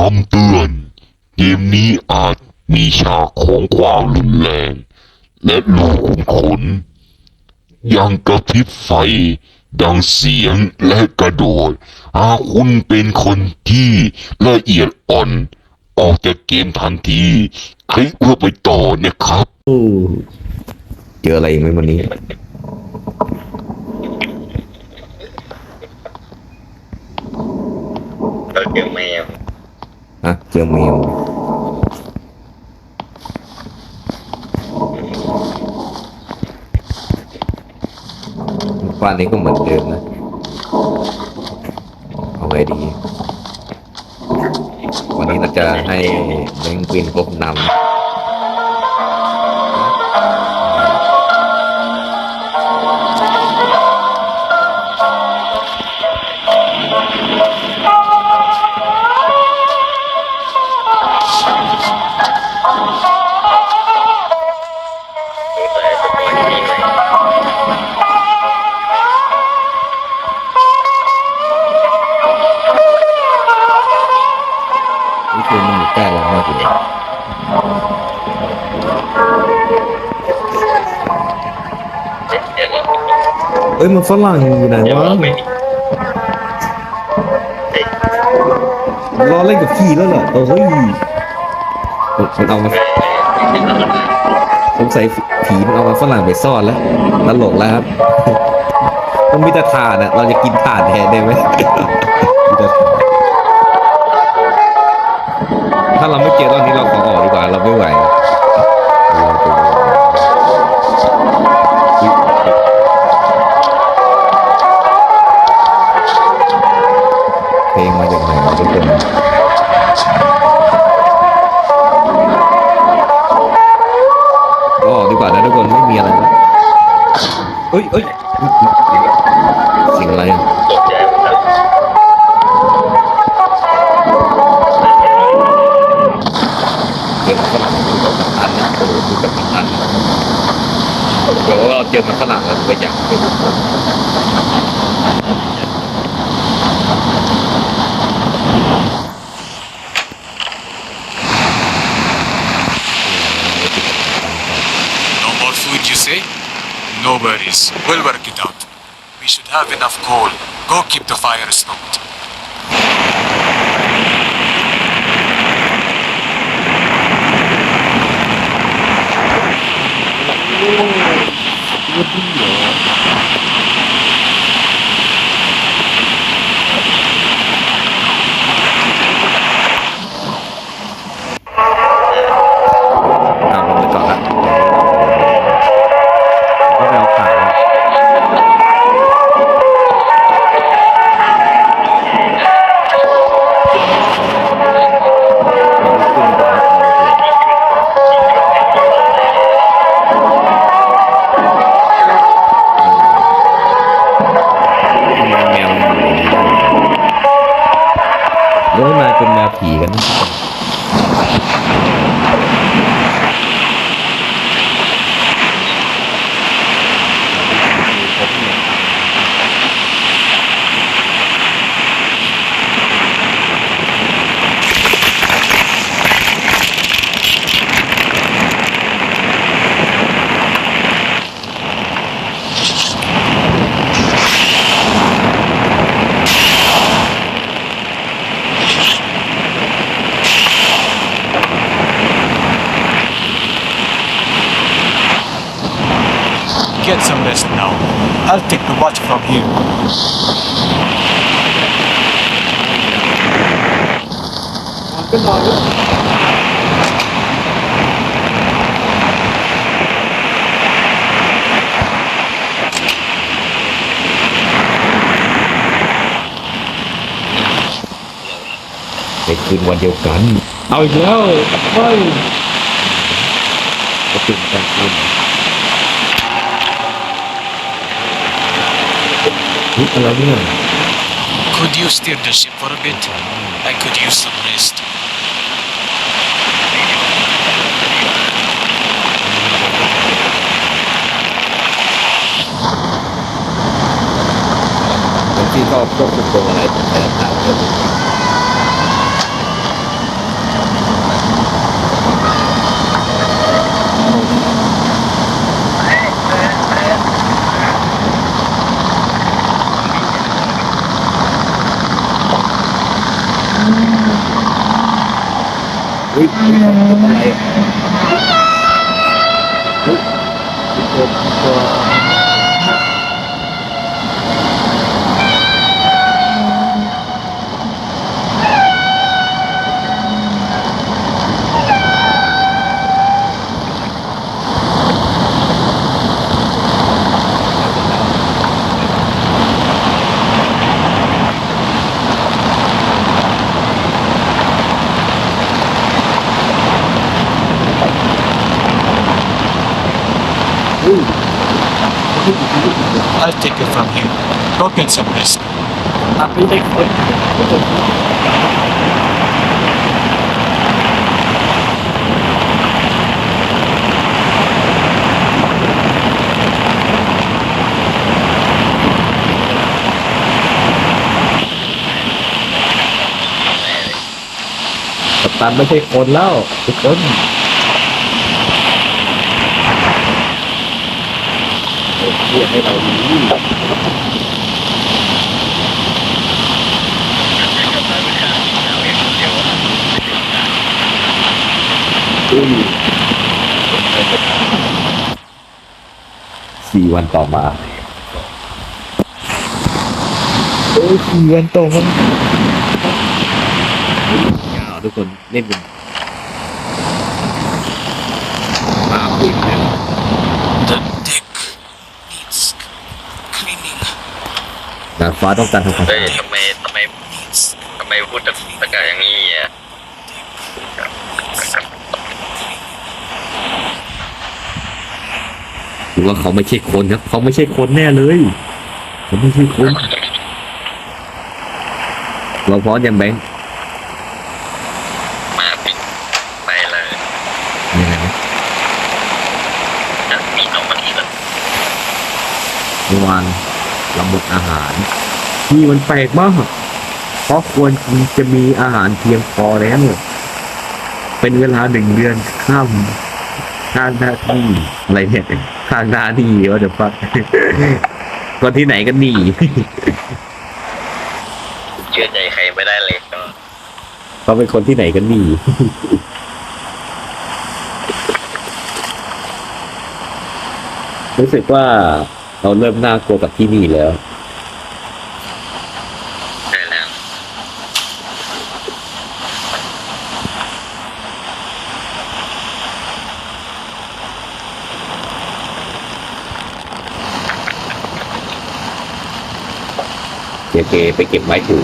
คำเตือน เกมนี้อาจมีฉากของความรุนแรง และรูขุมขน ยังกระพริบไฟ ดังเสียงและกระโดด หากคุณเป็นคนที่ละเอียดอ่อน ออกจากเกมทันทีคลิกเพื่อไปต่อนะครับโอ้เจออะไรอีกไหมวันนี้เราเจอแมว ฮะเจอแมวบ้านนี้ก็เหมือนเดิมนะเอาไงดี วันนี้เราจะให้แบงค์กวินพบนำ เรามากเลยเอ้ยมันฝรั่งอยู่ไหนวะรอเล่นกับพี่แล้วเหรอเออเฮ้ยมันเอามาสงสัยผีมันเอามาฝรั่งไปซ่อนแล้วตลกแล้วครับมันมีแต่ถ่านอะเราจะกินถ่านแทนได้ไหมมีแต่ ถ้าเราไม่เจอตอนนี้เราขอออกดีกว่าเราไม่ไหว worries. We'll work it out. We should have enough coal. Go keep the fire stoked. ต คืนวันเดียวกัน เอาอีกแล้วไปก็เป็นการคืนเฮ้ยอะไรเนี่ย Could you steer the ship for a bit? I could use some rest. บางทีก็ควบคุมตัวอะไรต่างๆ อุ้ยอุ้ยอะไรอะเฮ้ยตัวตัว อุ้ย I'll take it from here. Go get some rest. อะไม่ใช่คนไม่ใช่คนกัปตันไม่ใช่คนแล้วทุกคนเรียกให้เรารู้ สี่วันต่อมาโอ้ยสี่วันต่อมาอย่าเอาทุกคนเล่นเป็นมาคุยกัน The deck needs cleaning. ดาดฟ้าต้องการทำความเฮ้สะยอาด ทำไมทำไมทำไมพูดตะตะกาอย่างนี้อะ หรือ ว่าเขาไม่ใช่คนครับ เขาไม่ใช่คนแน่เลยเขาไม่ใช่คนเราพร้อมยังแบงค์มาปิดไปเลยยังไงนะจะมีน้องมันอีกแล้วเมื่อวานเราหมดอาหารที่มันแปลกมากเพราะควรจะมีอาหารเพียงพอแล้วเป็นเวลาหนึ่งเดือนข้ามข้างหน้าที่อะไรเนี่ย ข้างหน้าที่ว่าจะฟักคนที่ไหนกันนี่เชื่อใจใครไม่ได้เลยก็เขาเป็นคนที่ไหนกันนี่รู้สึกว่าเราเริ่มน่ากลัวกับที่นี่แล้ว ใช่แล้ว เจเจไปเก็บไม้ถู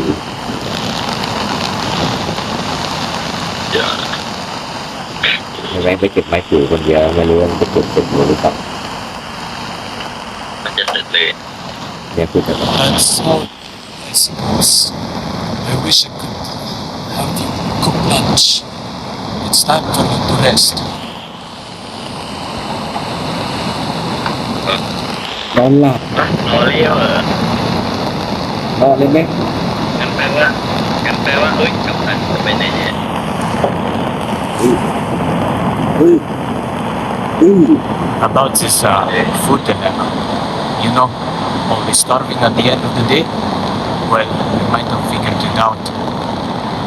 เดี๋ยวให้แบงค์ไปเก็บไม้ถูคนเดียวไม่รู้ว่ามันจะเก็บเสร็จหรือเปล่ามันจะเสร็จเลยเนี่ยคือจะ That's all, I suppose. I wish I could have you cook lunch. It's time for you to rest. นอนหลับรอเลี้ยวเหรอ น อนเลยไหม กันแปลว่ากันแปลว่าเฮ้ยกำลังจะไปไหนเนี่ย อุ้ยอุ้ย About this uh, food dilemma. You know, only starving at the end of the day? Well, we might have figured it out.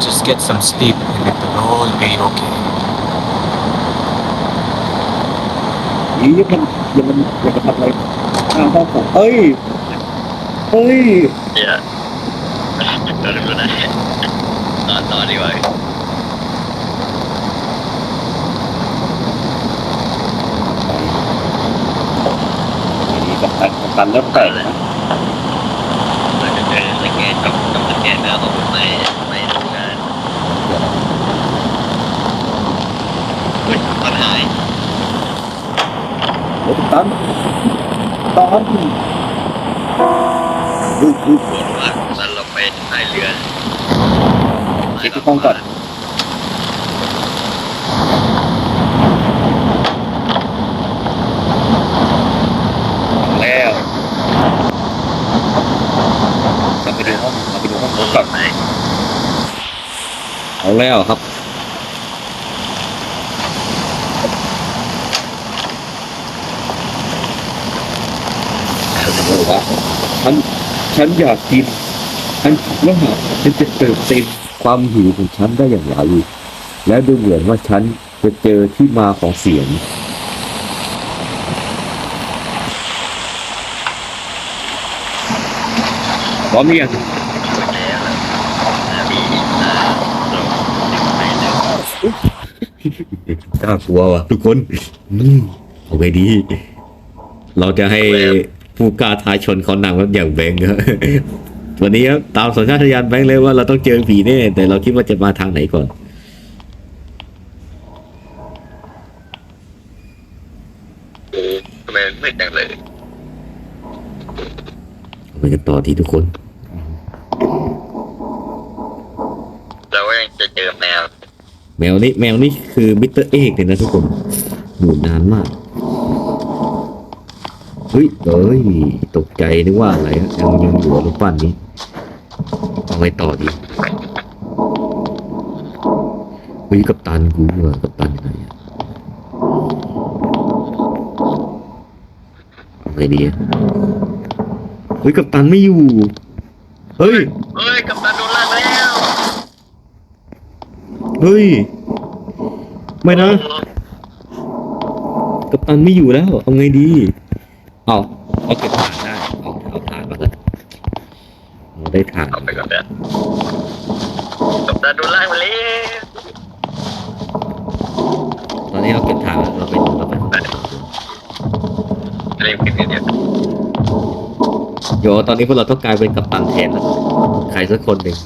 Just get some sleep and it'll all be okay. ยี่ยังมันยังมันยังมันทำอะไรอ้าวต้องผมเอ้ยเฮ้ย เดี๋ยวเราดูนะนอนนอนดีกว่านี่กับตันกับตันเริ่มแตกนะเราจะเจอสแกนกับกับสแกนเนื้อของผมไม่ไม่ทำงานเฮ้ยตอนหายโอ้ยตันตอน อุ้ยอุ้ยปวดมากตอนเราไปพายเรือเช็คที่ห้องก่อนเอาแล้วเราไปดูห้องเราไปดูห้องนู้นก่อนไหนเอาแล้วครับโอ้วะฉัน ฉันอยากกิน ฉันคิดว่าฉันจะเติมเต็มความหิวของฉันได้อย่างไร และดูเหมือนว่าฉันจะเจอที่มาของเสียง พร้อมหรือยังช่วยแล้วนะมีอ่าลงถึงไปแล้วน่ากลัวว่ะทุกคนอืมเอาไปดี เราจะให้ ผู้กล้าท้าชนเขานำครับอย่างแบงค์ครับวันนี้ครับตามสัญชาตญาณแบงค์เลยว่าเราต้องเจอผีแน่แต่เราคิดว่าจะมาทางไหนก่อนทำไมมืดจังเลยไปกันต่อที่ทุกคน เราก็ยังจะเจอแมว แมวนี้แมวนี้คือมิสเตอร์เอกเลยนะทุกคนอยู่นานมากเฮ้ยเอ้ย ตกใจนึกว่าอะไรอะยังยังอยู่กับรูปปั้นนี้เอาไงต่อดีเฮ้ยกับตันกูเหรอกับตันยังไงอะเอาไงดีอะเฮ้ยกับตันไม่อยู่ เฮ้ย เฮ้ยกัปตันโดนลากแล้ว เฮ้ย ไม่นะกัปตันไม่อยู่แล้ว เอาไงดี เอาเอาเก็บถ่านได้เอาเอาถ่านมากันเราได้ถ่านเอาไปก่อนเถอะกัปตันโดนลากมาแล้วตอนนี้เราเก็บถ่านแล้วเราไปเราไปเรียกผิดเนี่ยโยตอนนี้พวกเราต้องกลายเป็นกัปตันแทนแล้วใครสักคนหนึ่ง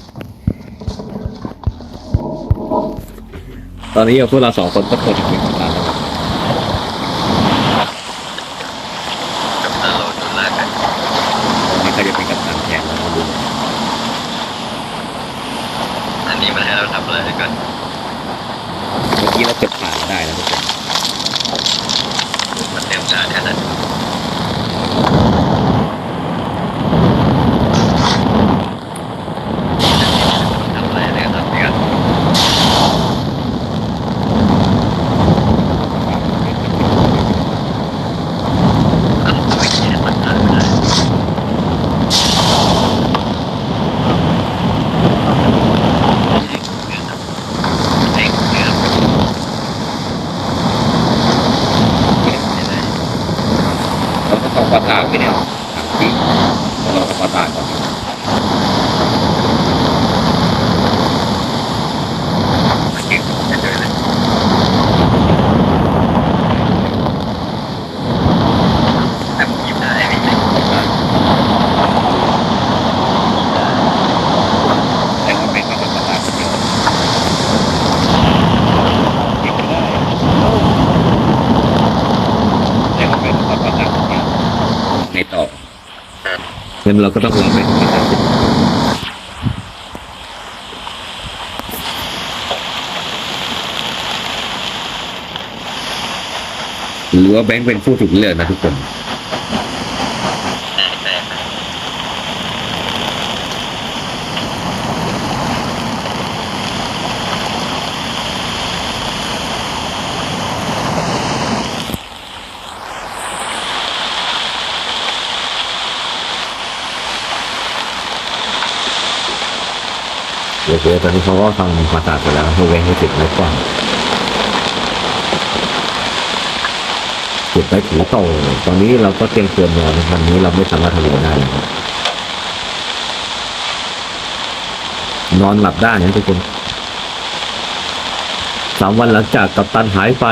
ตอนนี้พวกเราสองคนก็ควรจะเป็นกัปตันแล้ว กัปตันเราโดนลากกัน ตอนนี้ใครจะเป็นกัปตันแทนแล้วมาดู อันนี้มันให้เราทำอะไรกัน เมื่อกี้เราเก็บถ่านได้แล้วทุกคน มันเต็มจานแค่นั้นทำอะไรเนี่ยครับเนี่ยอ้าวไม่เขียนมันอ่านไม่ได้เด็กเกือบเก็บไม่ได้ เราต้องทำความสะอาดไปเนี่ยถามจริงเราต้องทำความสะอาดก่อน มันเก็บไม่ได้เลยแต่ผมหยิบได้ไม่ใช่ แต่ว่าเป็นความสะอาดเดียวเก็บไม่ได้แต่ว่าเป็นความสะอาดเดียวในต่อ งั้นเราก็ต้องลอไปทำกานหรือว่าแบงค์เป็นผู้ถูกเลือกนะทุกคน โอเคตอนนี้เขาก็ทำความสะอาดไปแล้วเพื่อไว้ให้เสร็จแล้วก่อนเก็บไปถือต่อตอนนี้เราก็เตรียมตัวนอนวันนี้เราไม่สามารถทำอะไรได้นะครับนอนหลับได้นะทุกคนสามวันหลังจากกัปตันหายไป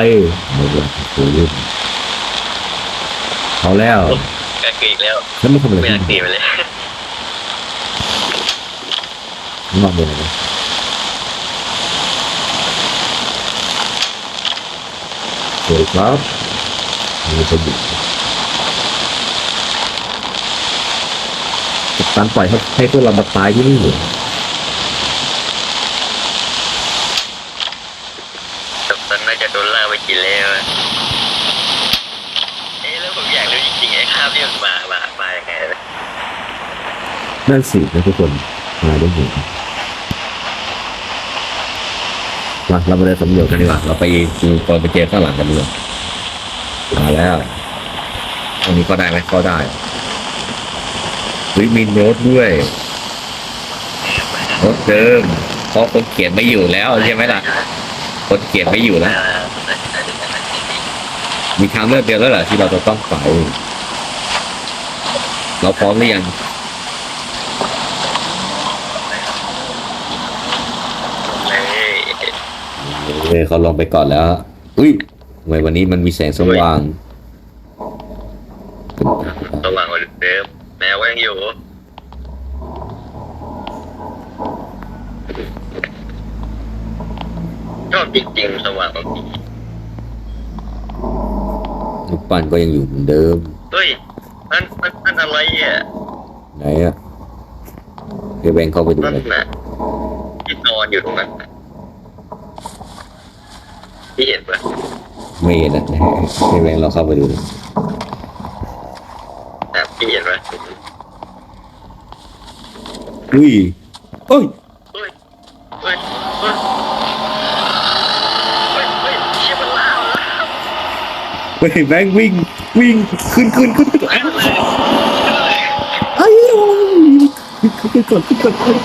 ไม่เป็นไรโอ้ยเอาแล้วกระกีกแล้วแล้วไม่ทำอะไรไม่อยากตีที่ไปเลย นอนบนไหนสวยครับมีประดิษฐ์กัปตันปล่อยให้ให้พวกเรามาตายที่นี่เหรอกัปตันน่าจะโดนล่ากไปกินแล้วอะเอ๊ะแล้วผมอยากรู้จริงๆไอ้ข้าวที่มันมา มา มายังไงนะนั่นสินะทุกคน มาได้ไง มาเรามาเดินสำรวจกันดีกว่า เราไปดูตอนไปเจอข้างหลังกันดีกว่ามาแล้วตรงนี้ก็ได้ไหมก็ได้เฮ้ยมีโน้ตด้วยโน้ตเดิมเพราะคนเขียนไม่อยู่แล้วใช่ไหมล่ะ คนเขียนไม่อยู่แล้ว มีทางเลือกเดียวแล้วเหรอที่เราจะต้องไป เราพร้อมหรือยัง เลย เออเขาลงไปก่อนแล้วอุ้ยทำไมวันนี้มันมีแสงสว่างระหว่างวันเดิมแมวก็ยังอยู่ชอบจริงๆสว่างแบบนี้ลูกปั้นก็ยังอยู่เหมือนเดิมเฮ้ยนั่นนั่นนั่นอะไรอะไหนอะเดี๋ยวแบงค์เข้าไปดูนั่นเลยน่ะที่นอนอยู่ตรงนั้นน่ะ ที่เห็นปะไม่เห็นอะเดี๋ยวแบงค์เราเข้าไปดูนะที่เห็นปะอุ้ยเอ้ยเฮ้ยเฮ้ยเฮ้ยเฮ้ยเฮ้ยเชี่ยมันล่าแล้วเฮ้ยแบงค์วิ่งวิ่งขึ้นขึ้นขึ้นขึ้นอ้าวไอ้โอ้ยขึ้นขึ้นก่อนขึ้นก่อนขึ้น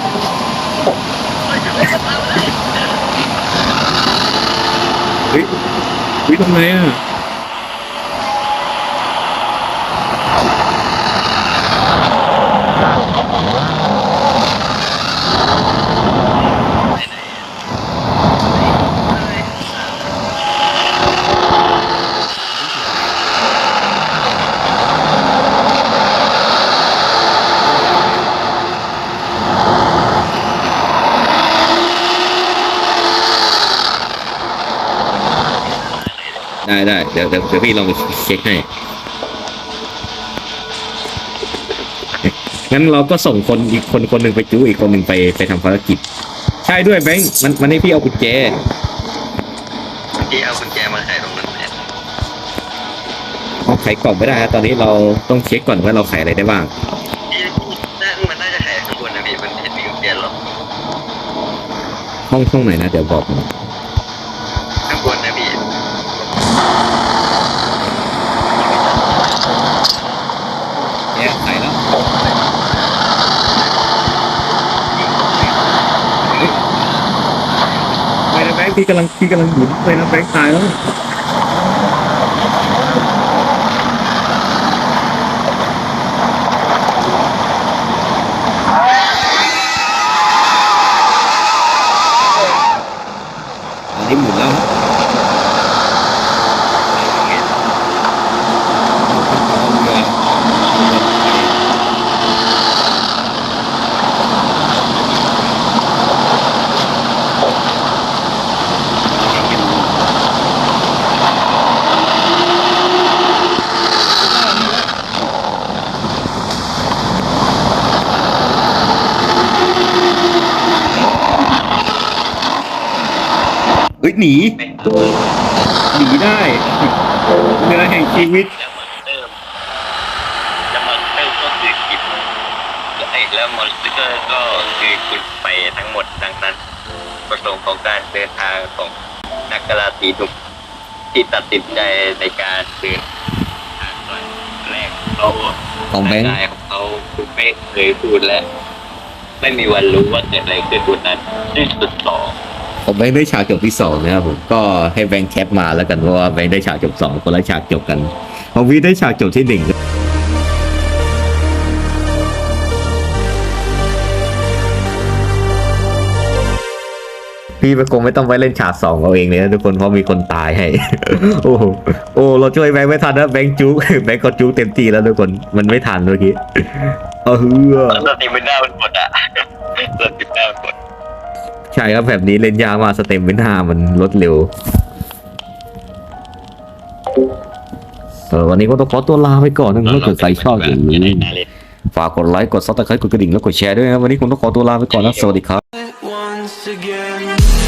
เฮ้ย เฮ้ยทำไมอะ ได้ได้เดี๋ยวเดี๋ยวเดี๋ยวพี่ลองไปเช็คให้งั้นเราก็ส่งคนอีกคนคนหนึ่งไปจู้อีกคนหนึ่งไปไปทำภารกิจ ใช่ด้วยแบงค์มันมันให้พี่เอากุญแจที่เอากุญแจมาใส่ตรงนั้นเนี่ยเอาไขกล่องไม่ได้ครับตอนนี้เราต้องเช็คก่อนว่าเราไขอะไรได้บ้างที่น่ามันน่าจะใส่ข้างบนนะพี่มันเห็นมีกุญแจหรอกห้องห้องไหนนะเดี๋ยวบอกผม พี่กำลังพี่กำลังหมุนไปนะแบงค์ตายแล้ว ยหนีหนีได้เนื้อแห่งชีวิตแล้วมันเริ่มแล้วมันเริ่มก็คือกิบแล้วไอ้แล้วมอนสเตอร์ก็คือคุณไปทั้งหมดดังนั้น ประสงค์ของการเดินทางของนักกราตีหนุ่มที่ตัดสินใจในการเดินทางก่อนแรกเขาของแบงค์นายของเขาคุณไม่เคยพูดและ ไม่มีวันรู้ว่าเกิดอะไรขึ้นบนนั้นที่สุดต่อ ผมแบงค์ได้ฉากจบที่สองนะครับผมก็ให้แบงค์แคปมาแล้วกันเพราะว่าแบงค์ได้ฉากจบสองคนละฉากจบกันของพี่ได้ฉากจบที่หนึ่งพี่คงไม่ต้องไปเล่นฉากสองเอาเองเลยนะทุกคนเพราะมีคนตายให้ โอ้โหโอ้เราช่วยแบงค์ไม่ทันนะแบงค์จุกแบงค์ก็จุกเต็มทีแล้วทุกคนมันไม่ทันเมื่อกี้เออเฮือสติมันหน้ามันหมดอะสติมันหน้ามันหมด ใช่ครับแบบนี้เล่นยากมากสเต็มเป็นห้ามันลดเร็วเออวันนี้ก็ต้องขอตัวลาไปก่อนนะครับถ้าเกิดใครชอบอย่าลืมฝากกดไลค์กดซับสไครต์กดกระดิ่งแล้วกดแชร์ด้วยนะวันนี้ผมต้องขอตัวลาไปก่อนนะสวัสดีครับ once again.